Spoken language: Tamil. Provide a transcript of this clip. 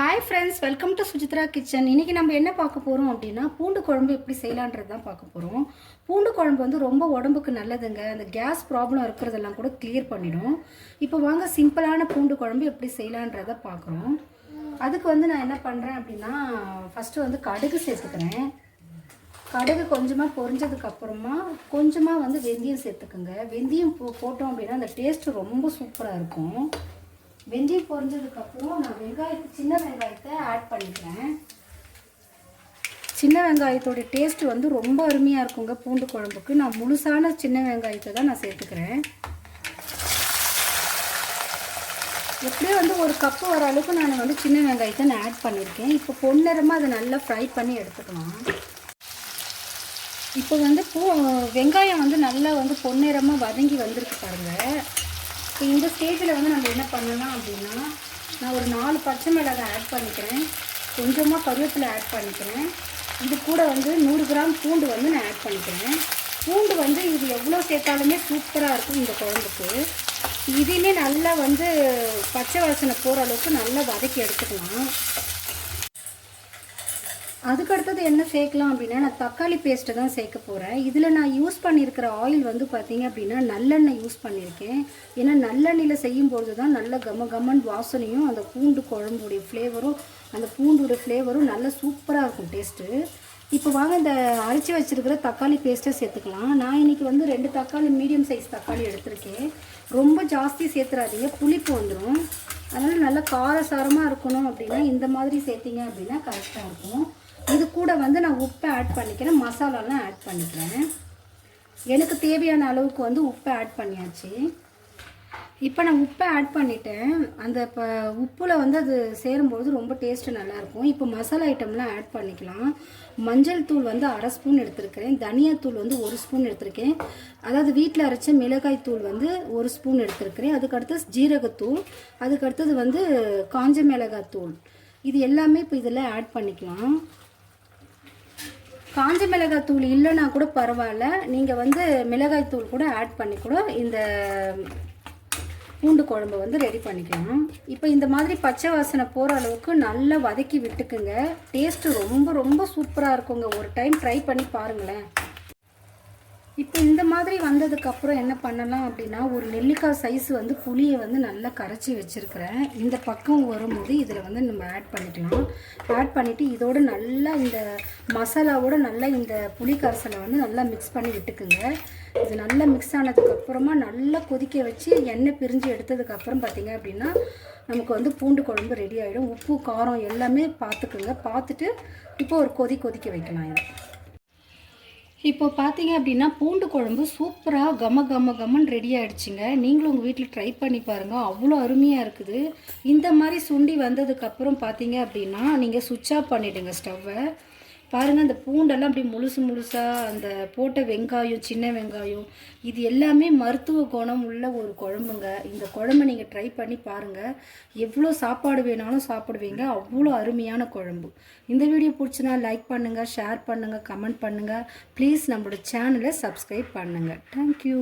Hi friends welcome to Sujithra kitchen இன்றைக்கி நம்ம என்ன பார்க்க போகிறோம் அப்படின்னா பூண்டு குழம்பு எப்படி செய்யலான்றது தான் பார்க்க போகிறோம் பூண்டு குழம்பு வந்து ரொம்ப உடம்புக்கு நல்லதுங்க. அந்த கேஸ் ப்ராப்ளம் இருக்கிறதெல்லாம் கூட கிளியர் பண்ணிடும். இப்போ வாங்க சிம்பிளான பூண்டு குழம்பு எப்படி செய்யலான்றதை பார்க்குறோம். அதுக்கு வந்து நான் என்ன பண்ணுறேன் அப்படின்னா ஃபஸ்ட்டு வந்து கடுகு சேர்த்துக்கிறேன். கடுகு கொஞ்சமாக பொரிஞ்சதுக்கப்புறமா கொஞ்சமாக வந்து வெந்தயம் சேர்த்துக்குங்க. வெந்தயம் போ போட்டோம் அப்படின்னா அந்த டேஸ்ட்டு ரொம்ப சூப்பராக இருக்கும். வெந்தயம் பொரிஞ்சதுக்கப்புறம் நான் வெங்காயத்தை சின்ன வெங்காயத்தை ஆட் பண்ணிக்கிறேன். சின்ன வெங்காயத்தோட டேஸ்ட் வந்து ரொம்ப அருமையாக இருக்குங்க பூண்டு குழம்புக்கு. நான் முழுசான சின்ன வெங்காயத்தை தான் நான் சேர்த்துக்கிறேன். எப்படியும் வந்து ஒரு கப்பு வர அளவுக்கு நான் வந்து சின்ன வெங்காயத்தை நான் ஆட் பண்ணியிருக்கேன். இப்போ பொன்னிறமாக அதை நல்லா ஃப்ரை பண்ணி எடுத்துக்கலாம். இப்போ வந்து பூ வெங்காயம் வந்து நல்லா வந்து பொன்னிறமாக வதங்கி வந்திருக்கு பாருங்கள் இப்போ இந்த ஸ்டேஜில் வந்து நம்ம என்ன பண்ணலாம் அப்படின்னா நான் ஒரு நாலு பச்சை மிளகாய் ஆட் பண்ணிக்கிறேன். கொஞ்சமாக கருவேப்பிலை ஆட் பண்ணிக்கிறேன். இது கூட வந்து நூறு கிராம் பூண்டு வந்து நான் ஆட் பண்ணிக்கிறேன். பூண்டு வந்து இது எவ்வளோ சேர்த்தாலுமே சூப்பராக இருக்கும் இந்த குழம்புக்கு. இதையுமே நல்லா வந்து பச்சை வாசனை போகிற அளவுக்கு நல்லா வதக்கி எடுத்துக்கலாம். அதுக்கு அடுத்தது என்ன சேர்க்கலாம் அப்படின்னா நான் தக்காளி பேஸ்ட்டு தான் சேர்க்க போகிறேன் இதில் நான் யூஸ் பண்ணியிருக்கிற ஆயில் வந்து பார்த்திங்க அப்படின்னா நல்லெண்ணெய் யூஸ் பண்ணியிருக்கேன் ஏன்னா நல்லெண்ணெயில் செய்யும்பொழுது தான் நல்ல கம கமன் வாசனையும் அந்த பூண்டு குழம்புடைய ஃப்ளேவரும் அந்த பூண்டுடைய ஃப்ளேவரும் நல்ல சூப்பராக இருக்கும் டேஸ்ட்டு இப்போ வாங்க இந்த அரைச்சி வச்சுருக்கிற தக்காளி பேஸ்ட்டை சேர்த்துக்கலாம். நான் இன்றைக்கி வந்து ரெண்டு தக்காளி மீடியம் சைஸ் தக்காளி எடுத்திருக்கேன். ரொம்ப ஜாஸ்தி சேர்த்துறாதீங்க புளிப்பு வந்துடும் அதனால் நல்லா காரசாரமாக இருக்கணும் அப்படின்னா இந்த மாதிரி சேர்த்திங்க அப்படின்னா கரெக்டாக இருக்கும். இது கூட வந்து நான் உப்பை ஆட் பண்ணிக்கிறேன். மசாலாலாம் ஆட் பண்ணிக்கிறேன். எனக்கு தேவையான அளவுக்கு வந்து உப்பை ஆட் பண்ணியாச்சு. இப்போ நான் உப்பை ஆட் பண்ணிட்டேன். அந்த இப்போ உப்பில் வந்து அது சேரும்பொழுது ரொம்ப டேஸ்ட்டு நல்லாயிருக்கும். இப்போ மசாலா ஐட்டம்லாம் ஆட் பண்ணிக்கலாம். மஞ்சள் தூள் வந்து அரை ஸ்பூன் எடுத்திருக்கிறேன். தனியாத்தூள் வந்து ஒரு ஸ்பூன் எடுத்திருக்கேன். அதாவது வீட்டில் அரைச்ச மிளகாய் தூள் வந்து ஒரு ஸ்பூன் எடுத்திருக்கிறேன். அதுக்கடுத்து ஜீரகத்தூள் அதுக்கடுத்தது வந்து காஞ்ச மிளகாய் தூள். இது எல்லாமே இப்போ இதில் ஆட் பண்ணிக்கலாம். காஞ்ச மிளகாய் தூள் இல்லைன்னா கூட பரவாயில்ல. நீங்கள் வந்து மிளகாய் தூள் கூட ஆட் பண்ணி கூட இந்த பூண்டு குழம்பு வந்து ரெடி பண்ணிக்கலாம். இப்போ இந்த மாதிரி பச்சை வாசனை போகிற அளவுக்கு நல்லா வதக்கி விட்டுக்குங்க. டேஸ்ட்டு ரொம்ப ரொம்ப சூப்பராக இருக்குங்க. ஒரு டைம் ட்ரை பண்ணி பாருங்களேன். இப்போ இந்த மாதிரி வந்ததுக்கப்புறம் என்ன பண்ணலாம் அப்படின்னா ஒரு நெல்லிக்காய் சைஸ் வந்து புளியை வந்து நல்லா கரைச்சி வச்சுருக்கிறேன். இந்த பக்கம் வரும்போது இதில் வந்து நம்ம ஆட் பண்ணிக்கலாம். ஆட் பண்ணிவிட்டு இதோடு நல்லா இந்த மசாலாவோட நல்லா இந்த புளி கரைசலை வந்து நல்லா மிக்ஸ் பண்ணி விட்டுக்குங்க. இது நல்லா மிக்ஸ் ஆனதுக்கப்புறமா நல்லா கொதிக்க வச்சு எண்ணெய் பிரிஞ்சு எடுத்ததுக்கப்புறம் பார்த்திங்க அப்படின்னா நமக்கு வந்து பூண்டு குழம்பு ரெடி ஆகிடும் உப்பு காரம் எல்லாமே பார்த்துக்குங்க பார்த்துட்டு இப்போ ஒரு கொதி கொதிக்க வைக்கலாம் இது. இப்போ பார்த்தீங்க அப்படின்னா பூண்டு குழம்பு சூப்பராக கம கம கமன் ரெடி ஆகிடுச்சிங்க நீங்களும் உங்கள் வீட்டில் ட்ரை பண்ணி பாருங்கள் அவ்வளோ அருமையாக இருக்குது. இந்த மாதிரி சுண்டி வந்ததுக்கப்புறம் பார்த்தீங்க அப்படின்னா நீங்கள் சுவிட்ச் ஆஃப் பண்ணிவிடுங்க ஸ்டவ்வை பாருங்கள் அந்த பூண்டெல்லாம் அப்படி முழுசு முழுசாக அந்த போட்ட வெங்காயம் சின்ன வெங்காயம் இது எல்லாமே மருத்துவ குணம் உள்ள ஒரு குழம்புங்க. இந்த குழம்பை நீங்கள் ட்ரை பண்ணி பாருங்கள் எவ்வளோ சாப்பாடு வேணாலும் சாப்பிடுவீங்க. அவ்வளோ அருமையான குழம்பு. இந்த வீடியோ பிடிச்சினா லைக் பண்ணுங்கள் ஷேர் பண்ணுங்கள் கமெண்ட் பண்ணுங்கள் ப்ளீஸ் நம்மளோட சேனலை சப்ஸ்கிரைப் பண்ணுங்கள் தேங்க்யூ